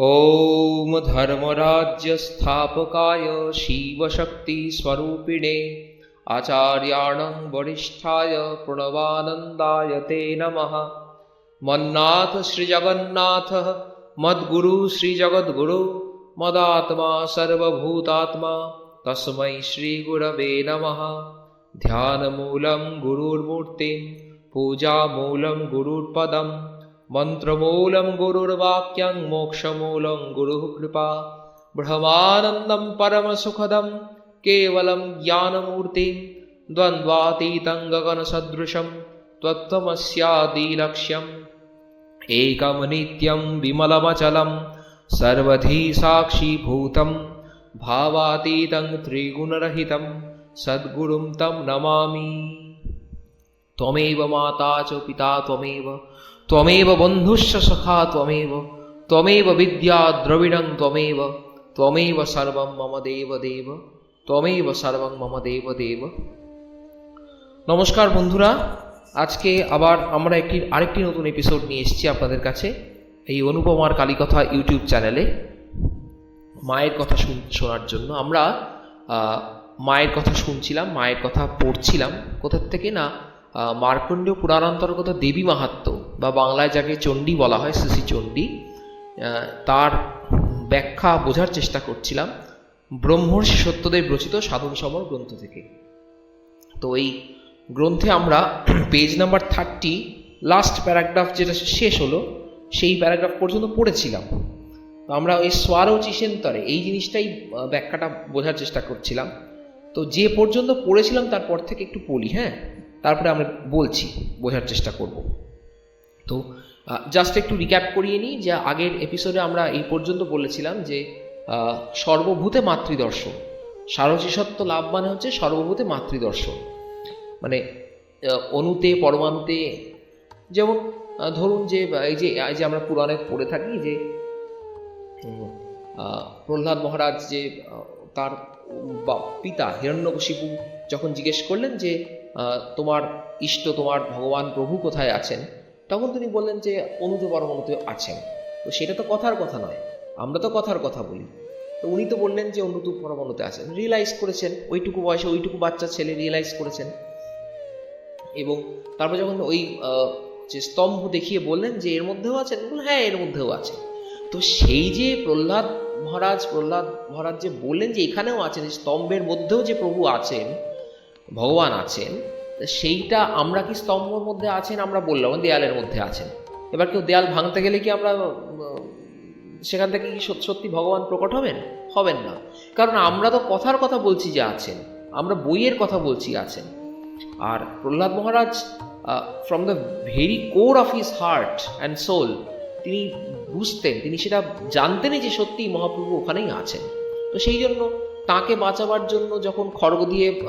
ॐ धर्मराज्यस्थापकाय शिवशक्तिस्वरूपिणे आचार्याणां वरिष्ठाय प्रणवानन्दाय ते नमः। मन्नाथ श्रीजगन्नाथः, मद्गुरु श्रीजगद्गुरु, मदात्मा सर्वभूतात्मा, तस्मै श्रीगुरवे नमः। ध्यानमूलं गुरुर्मूर्तिं, पूजामूलं गुरुर्पदम् मन्त्रमूलं गुरुर्वाक्यं मोक्षमूलं गुरुः कृपा। ब्रह्मानन्दं परमसुखदं केवलं ज्ञानमूर्तिं द्वन्द्वातीतं गगनसदृशं त्वत्त्वमस्यादिलक्ष्यम्। एकं नित्यं विमलमचलं सर्वधी साक्षीभूतं भावातीतं त्रिगुणरहितं सद्गुरुं तं नमामि। त्वमेव माता च, पिता त्वमेव। ত্বমেব বন্ধুশ্ব সখা ত্বমেব ত্বমেব বিদ্যা দ্রবিড়ং ত্বমেব ত্বমেব সর্বং মম দেব দেব ত্বমেব সর্বং মম দেব দেব নমস্কার বন্ধুরা, আজকে আবার আমরা একটি আরেকটি নতুন এপিসোড নিয়ে এসেছি আপনাদের কাছে, এই অনুপমার কালীকথা ইউটিউব চ্যানেলে, মায়ের কথা শুন, শোনার জন্য। আমরা মায়ের কথা শুনছিলাম, মায়ের কথা পড়ছিলাম কোথার থেকে না মার্কণ্ডীয় পুরাণান্তর্গত দেবী মাহাত্ম বা বাংলায় যাকে চণ্ডী বলা হয় শ্রী চণ্ডী তার ব্যাখ্যা বোঝার চেষ্টা করছিলাম। ব্রহ্মর্ষি সত্যদেব রচিত সাধন সমর গ্রন্থ থেকে। তো এই গ্রন্থে আমরা page number thirty last paragraph যেটা শেষ হলো, সেই প্যারাগ্রাফ পর্যন্ত পড়েছিলাম। তো আমরা ওই স্বারচিসেন্তরে এই জিনিসটাই ব্যাখ্যাটা বোঝার চেষ্টা করছিলাম। তো যে পর্যন্ত পড়েছিলাম, তারপর থেকে একটু পড়ি হ্যাঁ? তারপরে আমরা বলছি, বোঝার চেষ্টা করব। তো জাস্ট একটু রিক্যাপ করিয়ে নিই যে আগের এপিসোডে আমরা এই পর্যন্ত বলেছিলাম যে সর্বভূতে মাতৃদর্শন। সারচিসত্ব লাভ মানে হচ্ছে সর্বভূতে মাতৃদর্শন। মানে আহ, অণুতে পরমাণুতে যেমন ধরুন যে এই যে এই যে আমরা পুরাণে পড়ে থাকি যে প্রহ্লাদ মহারাজ যে তার পিতা হিরণ্যকশিপু যখন জিজ্ঞেস করলেন যে তোমার ইষ্ট তোমার ভগবান প্রভু কোথায় আছেন? তখন তিনি বললেন যে অনুতে পরমাণুতে আছেন। তো সেটা তো কথার কথা নয়, আমরা তো কথার কথা বলি। তো উনি তো বললেন যে অনুতু পরমাণুতে আছেন। রিয়েলাইজ করেছেন, ওইটুকু বয়সে ওইটুকু বাচ্চা ছেলে রিয়েলাইজ করেছেন। এবং তারপর যখন ওই যে স্তম্ভ দেখিয়ে বললেন যে, এর মধ্যেও আছেন হ্যাঁ এর মধ্যেও আছে। তো সেই যে প্রহ্লাদ মহারাজ প্রহ্লাদ মহারাজ যে বললেন যে, এখানেও আছেন স্তম্ভের মধ্যেও যে প্রভু আছেন, ভগবান আছেন সেইটা আমরা কি স্তম্ভের মধ্যে আছেন? আমরা বললাম দেয়ালের মধ্যে আছেন। এবার কেউ দেয়াল ভাঙতে গেলে কি আমরা সেখান থেকে কি সত- সত্যি ভগবান প্রকট হবেন? হবেন না। কারণ আমরা তো কথার কথা বলছি যে আছেন। আমরা বইয়ের কথা বলছি আছেন। আর Prahlad Maharaj from the very core of his heart and soul তিনি বুঝতেন, তিনি সেটা জানতেনই যে সত্যি মহাপ্রভু ওখানেই আছেন। তো সেই জন্য তাকে বাঁচাবার জন্য যখন খড়গ দিয়ে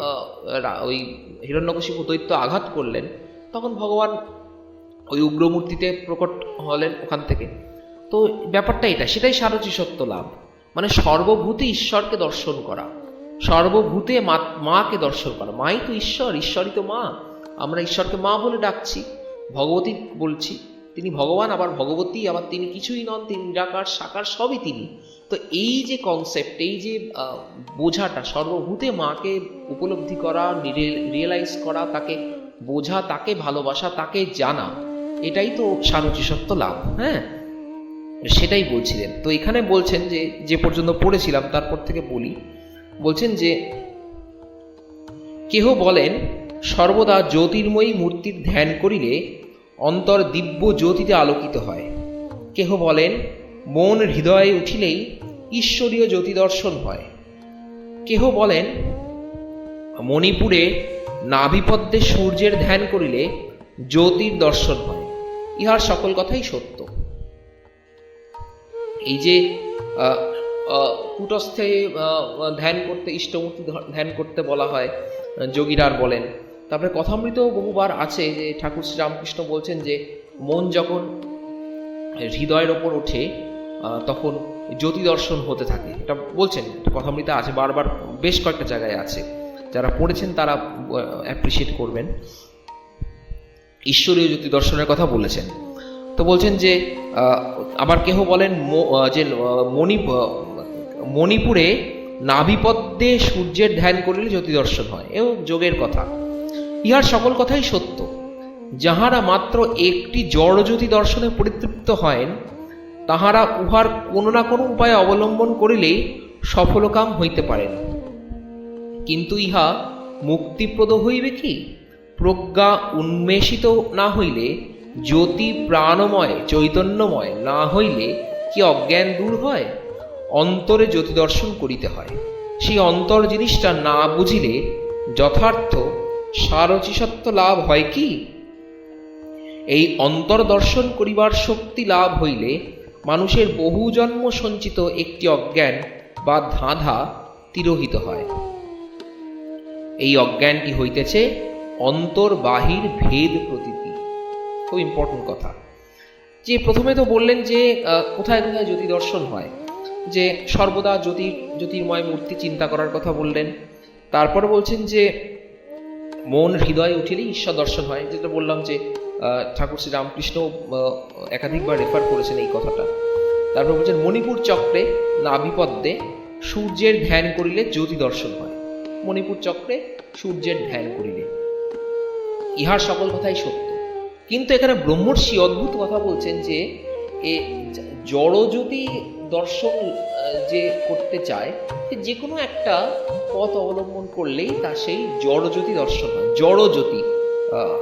ওই হিরণ্যকশিপু দৈত্য আঘাত করলেন, তখন ভগবান ওই উগ্রমূর্তিতে প্রকট হলেন ওখান থেকে। তো ব্যাপারটা এটা, সেটাই সারচি সত্য লাভ। মানে সর্বভূতে ঈশ্বরকে দর্শন করা, সর্বভূতে মা- মাকে দর্শন করা। মাই তো ঈশ্বর, ঈশ্বরই তো মা। আমরা ঈশ্বরকে মা বলে ডাকছি, ভগবতী বলছি। তিনি ভগবান, আবার ভগবতী, আবার তিনি কিছুই নন, তিনি নিরাকার, সাকার, সবই তিনি। তো এই যে কনসেপ্ট এই যে বোঝাটা, সর্বভূতে মাকে উপলব্ধি করা রিয়েলাইজ করা, তাকে বোঝা, তাকে ভালোবাসা, তাকে জানা, এটাই তো সারচিসত্ব লাভ হ্যাঁ? সেটাই বলছিলেন। তো এখানে বলছেন যে যে পর্যন্ত পড়েছিলাম, তারপর থেকে বলি। বলছেন যে, কেহ বলেন, সর্বদা জ্যোতির্ময়ী মূর্তির ধ্যান করিলে অন্তর দিব্য জ্যোতিতে আলোকিত হয়। কেহ বলেন, মন হৃদয়ে উঠিলেই ঈশ্বরীয় জ্যোতি দর্শন হয়। কেহ বলেন, মণিপুরে নাভিপদ্মে সূর্যের ধ্যান করিলে জ্যোতির দর্শন হয়। ইহার সকল কথাই সত্য। এই যে কূটস্থে ধ্যান করতে, ইষ্টমূর্তি ধ্যান করতে বলা হয়, যোগীরার বলেন তারপরে কথামৃত বহুবার আছে যে ঠাকুর শ্রীরামকৃষ্ণ বলছেন যে মন যখন হৃদয়ের ওপর ওঠে তখন জ্যোতি দর্শন হতে থাকে। এটা বলছেন কথামৃতে আছে বারবার বেশ কয়েকটা জায়গায় আছে। যারা পড়েছেন তারা অ্যাপ্রিসিয়েট করবেন। ঈশ্বরীয় জ্যোতি দর্শনের কথা বলেছেন। তো বলছেন যে আবার কেহ বলেন যে আহ, মণি মণিপুরে নাভিপদ্মে সূর্যের ধ্যান করিলে জ্যোতি দর্শন হয়। এও যোগের কথা। ইহার সকল কথাই সত্য। যাহারা মাত্র একটি জড়জ্যোতি দর্শনে পরিতৃপ্ত হয় তাহারা উহার কোনো না কোনো উপায় অবলম্বন করিলেই সফলকাম হইতে পারেন। কিন্তু ইহা মুক্তিপ্রদ হইবে কি? প্রজ্ঞা উন্মেষিত না হইলে, জ্যোতি প্রাণময়, চৈতন্যময় না হইলে কি অজ্ঞান দূর হয়? অন্তরে জ্যোতি দর্শন করিতে হয়। সেই অন্তর জিনিসটা না বুঝিলে যথার্থ সারচিসত্ব লাভ হয় কি? এই অন্তর দর্শন করিবার শক্তি লাভ হইলে মানুষের বহু জন্ম সঞ্চিত একটি অজ্ঞান বা ধাঁধা তিরোহিত হয়। এই অজ্ঞানটি হইতেছে অন্তর্বাহির ভেদ প্রতীতি। খুব ইম্পর্টেন্ট কথা। যে প্রথমে তো বললেন যে কোথায় কোথায় জ্যোতি দর্শন হয়। যে সর্বদা জ্যোতি জ্যোতির্ময় মূর্তি চিন্তা করার কথা বললেন। তারপর বলছেন যে মন, হৃদয়ে উঠিলেই ঈশ্বর দর্শন হয়। যেটা বললাম যে ঠাকুর শ্রী রামকৃষ্ণ একাধিকবার রেফার করেছেন এই কথাটা। তারপর বলছেন, মণিপুর চক্রে নাভিপদ্মে সূর্যের ধ্যান করিলে জ্যোতি দর্শন হয়। মণিপুর চক্রে সূর্যের ধ্যান করিলে। ইহার সকল কথাই সত্য। কিন্তু এখানে ব্রহ্মর্ষি অদ্ভুত কথা বলছেন যে, এ জড়জ্যোতি দর্শন যে করতে চায় যে কোনো একটা পথ অবলম্বন করলেই তা সেই জড়জ্যোতি দর্শন হয়। জড়জ্যোতি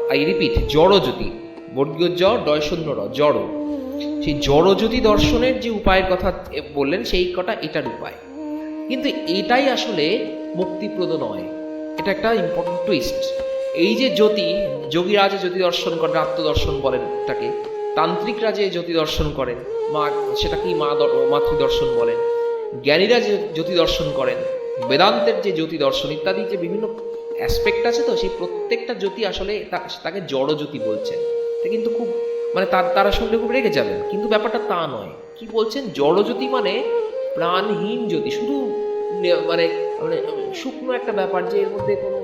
আই রিপিট জড়জ্যোতি, বর্গীয় জ ডয় শূন্য, র, জড়। সেই জড়জ্যোতি দর্শনের যে উপায়ের কথা বললেন, সেই কটা এটার উপায়। কিন্তু এটাই আসলে মুক্তিপ্রদ নয়। এটা একটা ইম্পর্টেন্ট টুইস্ট এই যে জ্যোতি যোগীরা যে জ্যোতি দর্শন করেন, আত্মদর্শন বলেন তাকে। তান্ত্রিকরা যে জ্যোতি দর্শন করেন, মা, সেটাকেই মা দ- মাতৃ দর্শন বলেন। জ্ঞানীরা যে জ্যোতি দর্শন করেন, বেদান্তের যে জ্যোতি দর্শন ইত্যাদি যে বিভিন্ন অ্যাসপেক্ট আছে তো, সেই প্রত্যেকটা জ্যোতি আসলে তাকে জড় জ্যোতি বলছেন এটা কিন্তু খুব মানে তার, তারা শুনলে খুব রেগে যাবেন। কিন্তু ব্যাপারটা তা নয়। কি বলছেন? জড় জ্যোতি মানে প্রাণহীন জ্যোতি। শুধু মানে মানে শুকনো একটা ব্যাপার যে এর মধ্যে কোনো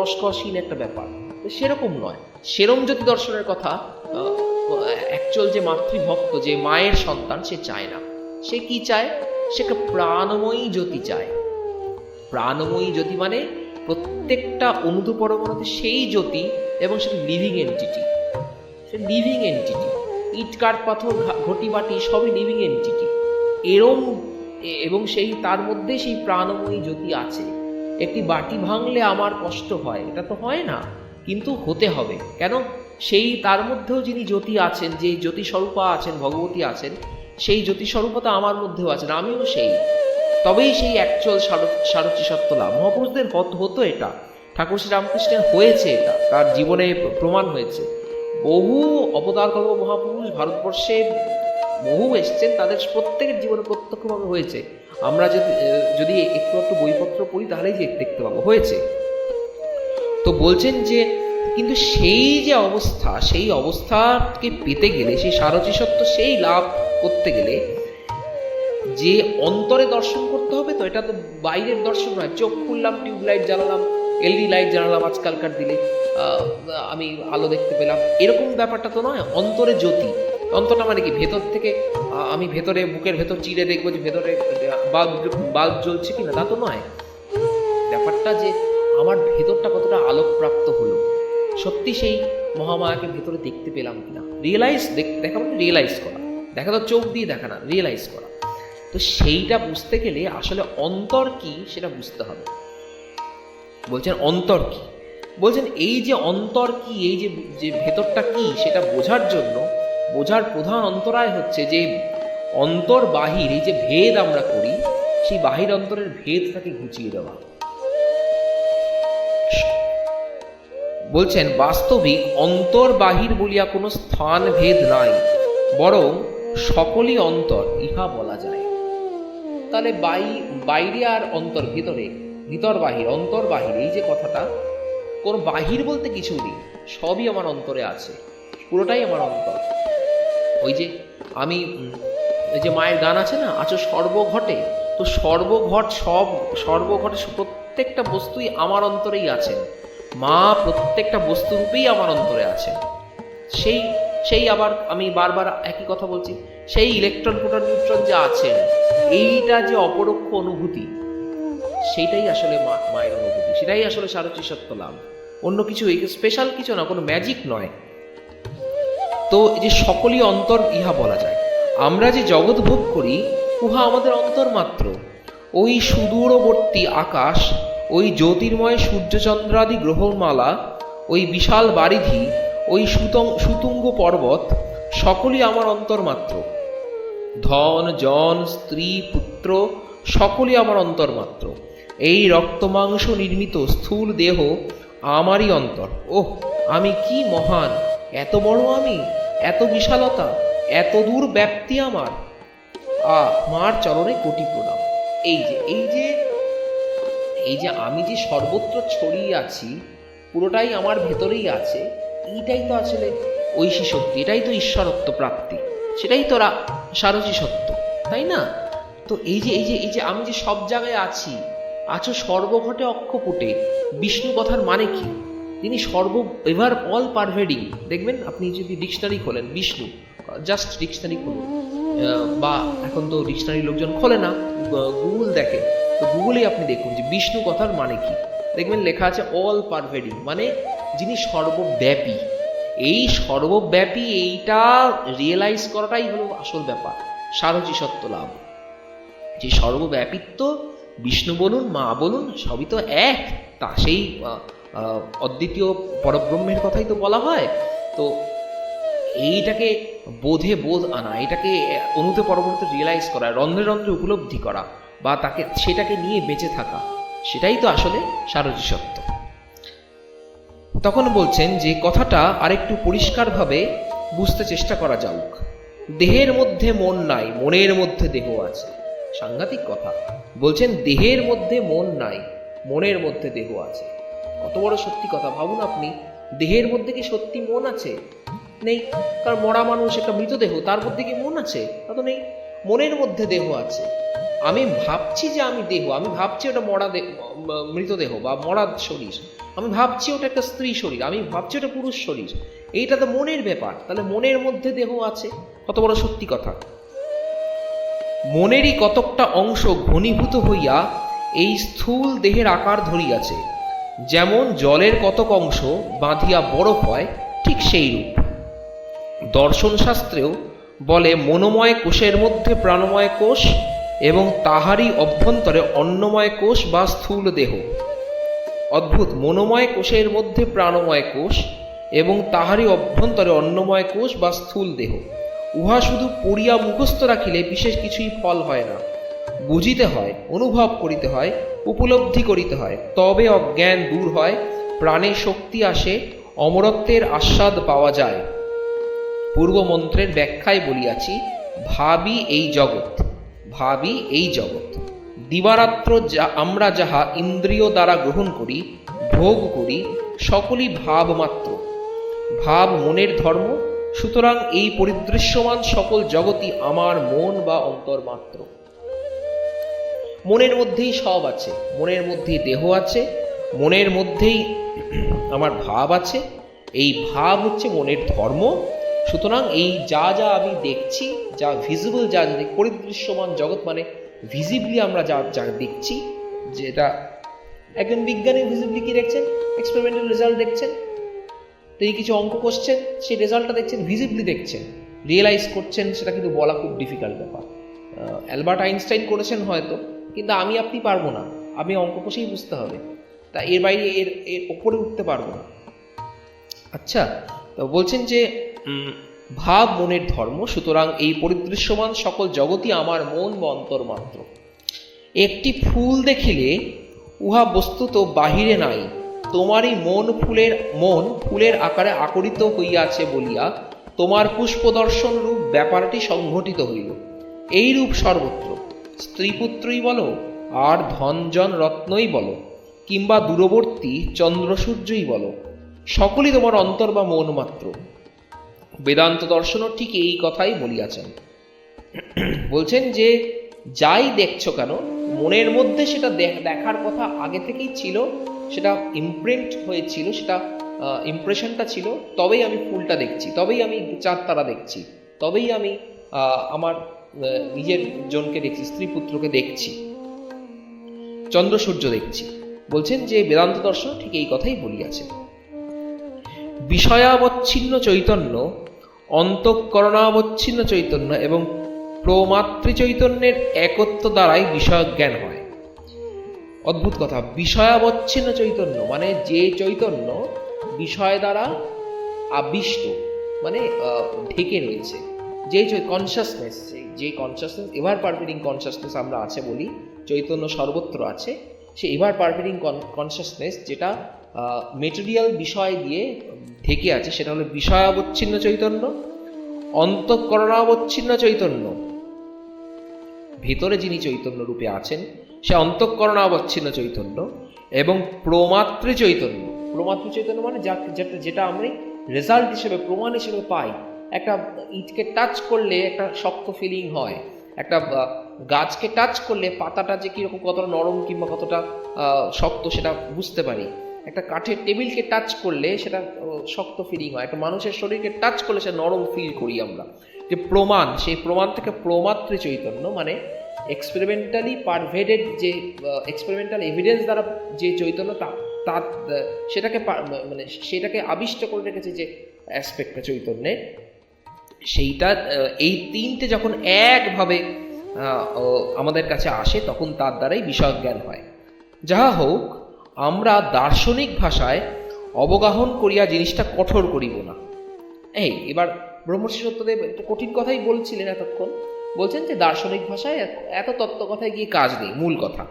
রসকসহীন একটা ব্যাপার। তো সেরকম নয়। সেরম জ্যোতি দর্শনের কথা অ্যাকচুয়াল যে মাতৃভক্ত, যে মায়ের সন্তান, সে চায় না। সে কি চায়? সে একটা প্রাণময়ী জ্যোতি চায়। প্রাণময়ী জ্যোতি মানে প্রত্যেকটা অনুধ পরমাণুতে সেই জ্যোতি এবং সেটা লিভিং এন্টিটি সে লিভিং এন্টিটি ইট, কাঠ, পাথর ঘটি, বাটি সবই লিভিং এন্টিটি এরম এবং সেই তার মধ্যে সেই প্রাণময়ী জ্যোতি আছে। একটি বাটি ভাঙলে আমার কষ্ট হয়, এটা তো হয় না, কিন্তু হতে হবে। কেন? সেই তার মধ্যেও যিনি জ্যোতি আছেন, যে জ্যোতি স্বরূপা আছেন, ভগবতী আছেন সেই জ্যোতি স্বরূপতা আমার মধ্যেও আছেন আমিও সেই। তবেই সেই অ্যাকচুয়াল সারচি সত্য লাভ। মহাপুরুষদের হত- হতো এটা। ঠাকুর শ্রী রামকৃষ্ণের হয়েছে এটা। তার জীবনে প্রমাণ হয়েছে। বহু অবতার কর্ম মহাপুরুষ ভারতবর্ষে বহু এসছেন, তাদের প্রত্যেকের জীবনে প্রত্যক্ষভাবে হয়েছে। আমরা যদি যদি একটু একটু বইপত্র পড়ি, তাহলেই দেখতে পাবো, হয়েছে। তো বলছেন যে কিন্তু সেই যে অবস্থা সেই অবস্থাকে পেতে গেলে সেই সারচি সত্য সেই লাভ করতে গেলে যে অন্তরে দর্শন করতে হবে তো এটা তো বাইরের দর্শন নয়। চোখ খুললাম টিউব লাইট জ্বালালাম এলডি লাইট জ্বালালাম আজকালকার আহ, আমি আলো দেখতে পেলাম। এরকম ব্যাপারটা তো নয় অন্তরে জ্যোতি। অন্তরটা মানে কি? ভেতর থেকে আমি ভেতরে বুকের ভেতর চিড়ে দেখব যে ভেতরে বাল্ব বাল্ব জ্বলছে কিনা তা তো নয়। ব্যাপারটা যে আমার ভেতরটা কতটা আলোকপ্রাপ্ত হলো। সত্যি সেই মহামায়াকে ভেতরে দেখতে পেলাম কিনা? রিয়েলাইজ দেখা মানে রিয়েলাইজ করা। দেখা তো চোখ দিয়ে দেখা না রিয়েলাইজ করা। তো সেইটা বুঝতে গেলে আসলে অন্তর কি সেটা বুঝতে হবে। বলছেন অন্তর কি? বলছেন এই যে অন্তর কি, এই যে যে ভেতরটা কি সেটা বোঝার জন্য, বোঝার প্রধান অন্তরায় হচ্ছে যে অন্তর বাহির, এই যে ভেদ আমরা করি, সেই বাহির অন্তরের ভেদটাকে ঘুচিয়ে দেওয়া। বলছেন, বাস্তবিক অন্তর বাহির বলিয়া কোনো স্থান ভেদ নাই, বরং সকলই অন্তর, ইহা বলা যায়। তাহলে বাই, বাইরে আর অন্তর, ভিতরে ভিতর বাহির অন্তর বাহির এই যে কথাটা, কোন বাহির বলতে কিছু নেই, সবই আমার অন্তরে আছে, পুরোটাই আমার অন্তর। ওই যে আমি ওই যে মায়ের গান আছে না, আছো সর্বঘটে, তো সর্বঘট সব, সর্বঘটে প্রত্যেকটা বস্তুই আমার অন্তরেই আছেন মা প্রত্যেকটা বস্তুরূপেই আমার অন্তরে আছে। সেই সেই আবার আমি বারবার একই কথা বলছি, সেই ইলেকট্রন প্রোটন নিউট্রন যা আছেন, এইটা যে অপরোক্ষ অনুভূতি, সেইটাই আসলে মা- মায়ের অনুভূতি, সেটাই আসলে সারথী সত্য লাভ। অন্য কিছু স্পেশাল কিছু না, কোনো ম্যাজিক নয়। তো যে সকলই অন্তর, ইহা বলা যায়। আমরা যে জগৎ ভোগ করি, উহা আমাদের অন্তর মাত্র। ওই সুদূরবর্তী আকাশ ওই জ্যোতির্ময় সূর্যচন্দ্রাদি গ্রহমালা, ওই বিশাল বারিধি, ওই সুতং সুতুঙ্গ পর্বত, সকলই আমার অন্তর্মাত্র। ধন, জন, স্ত্রী, পুত্র, সকলই আমার অন্তর্মাত্র। এই রক্তমাংস নির্মিত স্থূল দেহ আমারই অন্তর। ওহ, আমি কি মহান! এত বড় আমি? এত বিশালতা? এত দূর ব্যাপ্তি আমার? আ মার চরণে কোটি প্রণাম। এই যে এই যে এই যে আমি যে সর্বত্র ছড়িয়ে আছি, পুরোটাই আমার ভেতরেই আছে, এইটাই তো আসলে ঐশী শক্তি, এটাই তো ঈশ্বরত্ব প্রাপ্তি, সেটাই তো সারসী সত্য, তাই না? তো এই যে এই যে এই যে আমি যে সব জায়গায় আছি, আছো সর্বঘটে অক্ষপুটে, বিষ্ণু কথার মানে কি? তিনি সর্ব, এভার অল পারভেডিং, দেখবেন আপনি যদি ডিকশনারি খোলেন, বিষ্ণু, জাস্ট ডিকশনারি খুলুন বা এখন তো ডিকশনারি লোকজন খোলে না গুগল দেখে তো গুগলেই আপনি দেখুন যে বিষ্ণু কথার মানে কি। দেখবেন লেখা আছে অল পারভেডিং মানে যিনি সর্বব্যাপী। এই সর্বব্যাপী এইটা রিয়েলাইজ করাটাই হলো আসল ব্যাপার সারচি সত্য লাভ। যে সর্বব্যাপিত্ব বিষ্ণু বলুন, মা বলুন, সবই তো এক, তা সেই অদ্বিতীয় পরব্রহ্মের কথাই তো বলা হয়। তো এইটাকে বোধে বোধ আনা, এটাকে অনুতে পরবর্তী রিয়েলাইজ করা, রন্ধ্রে রন্ধ্রে উপলব্ধি করা। বা তাকে, সেটাকে নিয়ে বেঁচে থাকা। সেটাই তো আসলে সারজি সত্য তখন বলছেন যে, কথাটা আরেকটু পরিষ্কারভাবে বুঝতে চেষ্টা করা যাওক দেহের মধ্যে মন নাই, মনের মধ্যে দেহ আছে। সাংঘাতিক কথা। বলছেন, দেহের মধ্যে মন নাই, মনের মধ্যে দেহ আছে। কত বড় সত্যি কথা। ভাবুন আপনি, দেহের মধ্যে কি সত্যি মন আছে? নেই। কারণ মরা মানুষ একটা মৃতদেহ, তার মধ্যে কি মন আছে? তা তো নেই। মনের মধ্যে দেহ আছে। আমি ভাবছি যে আমি দেহ, আমি ভাবছি ওটা মরা দেহ মৃতদেহ বা মরা শরীর। আমি ভাবছি ওটা একটা স্ত্রী শরীর, আমি ভাবছি ওটা পুরুষ শরীর। এইটা তো মনের ব্যাপার, তাহলে মনের মধ্যে দেহ আছে? কত বড় সত্যি কথা। মনেরই কতকটা অংশ ঘনীভূত হইয়া এই স্থূল দেহের আকার ধরিয়াছে। যেমন জলের কতক অংশ বাঁধিয়া বরফ হয়, ঠিক সেই রূপ। দর্শনশাস্ত্রেও বলে, মনোময় কোষের মধ্যে প্রাণময় কোষ এবং তাহারই অভ্যন্তরে অন্নময় কোষ বা স্থূল দেহ। অদ্ভুত মনোময় কোষের মধ্যে প্রাণময় কোষ এবং তাহারই অভ্যন্তরে অন্নময় কোষ বা স্থূল দেহ। উহা শুধু পড়িয়া মুখস্থ রাখিলে বিশেষ কিছুই ফল হয় না। বুঝিতে হয়, অনুভব করিতে হয়, উপলব্ধি করিতে হয়, তবে অজ্ঞান দূর হয়, প্রাণে শক্তি আসে, অমরত্বের আস্বাদ পাওয়া যায়। পূর্ব মন্ত্রের ব্যাখ্যায় বলিয়াছি, ভাবি এই জগৎ। ভাবি এই জগৎ। দিবারাত্র যা আমরা যাহা ইন্দ্রিয় দ্বারা গ্রহণ করি, ভোগ করি, সকলই ভাব মাত্র। ভাব মনের ধর্ম, সুতরাং এই পরিদৃশ্যমান সকল জগৎই আমার মন বা অন্তর মাত্র। মনের মধ্যেই সব আছে, মনের মধ্যেই দেহ আছে, মনের মধ্যেই আমার ভাব আছে। এই ভাব হচ্ছে মনের ধর্ম, সুতরাং এই যা যা আমি দেখছি যা ভিজিবল যা পরিদৃশ্যমান জগৎ মানে ভিজিবলি আমরা যা যা দেখছি, যেটা একজন বিজ্ঞানী ভিজিবলি কি দেখছেন? এক্সপেরিমেন্টাল রেজাল্ট দেখছেন। তিনি কিছু অঙ্ক করছেন, সেই রেজাল্টটা দেখছেন ভিজিবলি দেখছেন। রিয়েলাইজ করছেন, সেটা কিন্তু বলা খুব ডিফিকাল্ট ব্যাপার। অ্যালবার্ট আইনস্টাইন করেছেন হয়তো, কিন্তু আমি আপনি পারব না। আমি অঙ্ক কষেই বুঝতে হবে। তা এর বাইরে এর এর ওপরে উঠতে পারব না। আচ্ছা তো বলছেন যে ভাব, মনের ধর্ম, সুতরাং এই পরিদৃশ্যমান সকল জগতই আমার মন বা অন্তর মাত্র। একটি ফুল দেখিলে উহা বস্তুত বাহিরে নাই, তোমারই মন ফুলের মন ফুলের আকারে আকরিত হইয়াছে বলিয়া তোমার পুষ্পদর্শন রূপ ব্যাপারটি সংঘটিত হইল। এই রূপ সর্বত্র, স্ত্রীপুত্রই বলো, আর ধনজন রত্নই বলো, কিংবা দূরবর্তী চন্দ্রসূর্যই বলো, সকলই তোমার অন্তর বা মন মাত্র। বেদান্ত দর্শনও ঠিক এই কথাই বলিয়াছেন। বলছেন যে, যাই দেখছ কেন, মনের মধ্যে সেটা দেখ- দেখার কথা আগে থেকেই ছিল, সেটা ইমপ্রিন্ট হয়েছিল, সেটা ইমপ্রেশনটা ছিল, তবেই আমি ফুলটা দেখছি, তবেই আমি চাঁদ তারা দেখছি, তবেই আমি আমার নিজের জনকে দেখছি, স্ত্রী পুত্রকে দেখছি, চন্দ্র সূর্য দেখছি। বলছেন যে, বেদান্ত দর্শন ঠিক এই কথাই বলিয়াছে বিষয়াবচ্ছিন্ন চৈতন্য অন্তঃকরণাবচ্ছিন্ন চৈতন্য এবং প্রমাতৃ চৈতন্যের একত্ব দ্বারাই বিষয় জ্ঞান হয়। অদ্ভুত কথা, বিষয়াবচ্ছিন্ন চৈতন্য মানে যে চৈতন্য বিষয় দ্বারা আবিষ্ট মানে ঢেকে রয়েছে। যে কনসাসনেস যে কনসাসনেস এভার পারভেডিং কনসাসনেস আমরা আছে বলি, চৈতন্য সর্বত্র আছে, সে এভার পারভেডিং কনসাসনেস যেটা মেটেরিয়াল বিষয় দিয়ে ঢেকে আছে, সেটা হলো বিষয়াবচ্ছিন্ন চৈতন্য, অন্তঃকরণাবচ্ছিন্ন চৈতন্য। ভেতরে যিনি চৈতন্য রূপে আছেন, সে অন্তঃকরণাবচ্ছিন্ন চৈতন্য এবং প্রমাত্রে চৈতন্য। প্রমাত্র চৈতন্য মানে যা যেটা যেটা আমরা রেজাল্ট হিসেবে, প্রমাণ হিসেবে পাই। একটা ইটকে টাচ করলে একটা শক্ত ফিলিং হয়। একটা গাছকে টাচ করলে পাতাটা যে কীরকম কতটা নরম কিংবা কতটা শক্ত সেটা বুঝতে পারি। একটা কাঠের টেবিলকে টাচ করলে সেটা শক্ত ফিলিং হয়। একটা মানুষের শরীরকে টাচ করলে সে নরম ফিল করি আমরা। যে প্রমাণ সেই প্রমাণ থেকে প্রমাত্রে চৈতন্য মানে এক্সপেরিমেন্টালি পারভেডেড যে এক্সপেরিমেন্টাল এভিডেন্স দ্বারা যে চৈতন্য তা আহ, সেটাকে মানে সেটাকে আবিষ্ট করে রেখেছে যে অ্যাসপেক্টটা চৈতন্যের সেইটা এই তিনটে যখন একভাবে আমাদের কাছে আসে তখন তার দ্বারাই বিষয় জ্ঞান হয়। যাহা হোক আমরা দার্শনিক ভাষায় অবগাহন করিয়া জিনিসটা কঠোর করিব না। এই, এবার ব্রহ্মর্ষি সত্যদেব একটু কঠিন কথাই বলছিলেন এতক্ষণ। বলছেন যে দার্শনিক ভাষায় এত তত্ত্ব কথায় গিয়ে কাজ নেই, মূল কথা।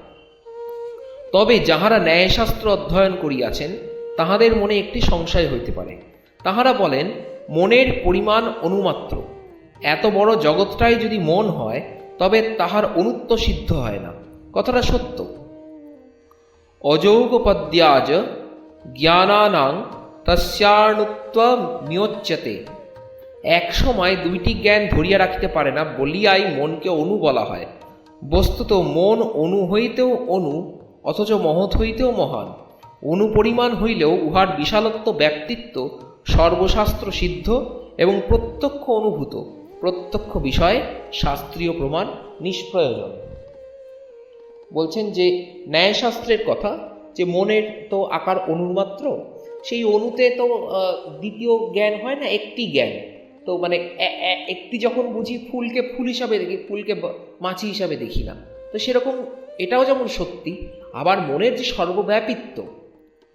তবে যাহারা ন্যায়শাস্ত্র অধ্যয়ন করিয়াছেন, তাহাদের মনে একটি সংশয় হইতে পারে। তাহারা বলেন, মনের পরিমাণ অনুমাত্র। এত বড় জগৎটাই যদি মন হয়, তবে তাহার অনুত্ব সিদ্ধ হয় না। কথাটা সত্য। অযৌগপদ্যাজ জ্ঞানানাং তস্যাণুত্ব মিয়োচ্যতে এক সময় দুইটি জ্ঞান ধরিয়া রাখিতে পারে না বলিয়াই মনকে অনু বলা হয় বস্তুত মন অনু হইতেও অনু অথচ মহৎ হইতেও মহান অনুপরিমাণ হইলেও উহার বিশালত্ব ব্যক্তিত্ব সর্বশাস্ত্র সিদ্ধ এবং প্রত্যক্ষ অনুভূত প্রত্যক্ষ বিষয়ে শাস্ত্রীয় প্রমাণ নিষ্প্রয়োজন বলছেন যে ন্যায়শাস্ত্রের কথা, যে মনের তো আকার অনুমাত্র, সেই অনুতে তো দ্বিতীয় জ্ঞান হয় না, একটি জ্ঞান। তো মানে একটি যখন বুঝি ফুলকে ফুল হিসাবে দেখি, ফুলকে মাছি হিসাবে দেখি না। তো সেরকম এটাও যেমন সত্যি, আবার মনের যে সর্বব্যাপিত্ব,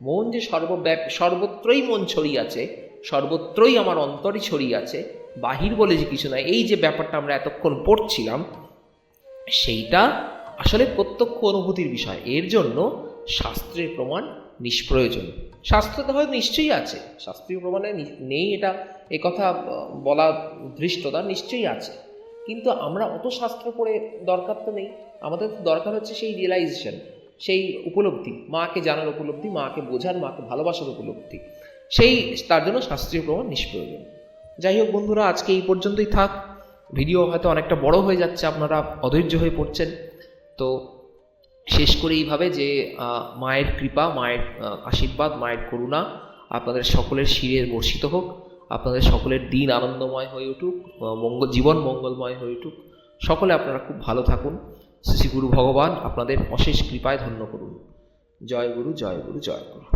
মন যে সর্বব্যাপ, সর্বত্রই মন ছড়িয়ে আছে, সর্বত্রই আমার অন্তরই ছড়িয়ে আছে, বাহির বলে যে কিছু নয় এই যে ব্যাপারটা আমরা এতক্ষণ পড়ছিলাম, সেইটা আসলে প্রত্যক্ষ অনুভূতির বিষয়। এর জন্য শাস্ত্রের প্রমাণ নিষ্প্রয়োজন। শাস্ত্র শাস্ত্রতে হয়তো নিশ্চয়ই আছে। শাস্ত্রীয় প্রমাণে নেই এটা কথা বলা ধৃষ্টতা নিশ্চয়ই আছে। কিন্তু আমরা অত শাস্ত্র পড়ে দরকার তো নেই। আমাদের তো দরকার হচ্ছে সেই রিয়েলাইজেশন সেই উপলব্ধি, মাকে জানার উপলব্ধি, মাকে বোঝার, মাকে ভালোবাসার উপলব্ধি। সেই, তার জন্য শাস্ত্রীয় প্রমাণ নিষ্প্রয়োজন। যাই হোক বন্ধুরা, আজকে এই পর্যন্তই থাক। ভিডিও হয়তো অনেকটা বড় হয়ে যাচ্ছে, আপনারা অধৈর্য হয়ে পড়ছেন। তো শেষ করে এইভাবে যে মায়ের কৃপা, মায়ের আশীর্বাদ, মায়ের করুণা আপনাদের সকলের শিরের বর্ষিত হোক। আপনাদের সকলের দিন আনন্দময় হয়ে উঠুক মঙ্গল জীবন মঙ্গলময় হয়ে উঠুক। সকলে আপনারা খুব ভালো থাকুন। শ্রী গুরু ভগবান আপনাদের অশেষ কৃপায় ধন্য করুন। জয় গুরু জয় গুরু জয় গুরু।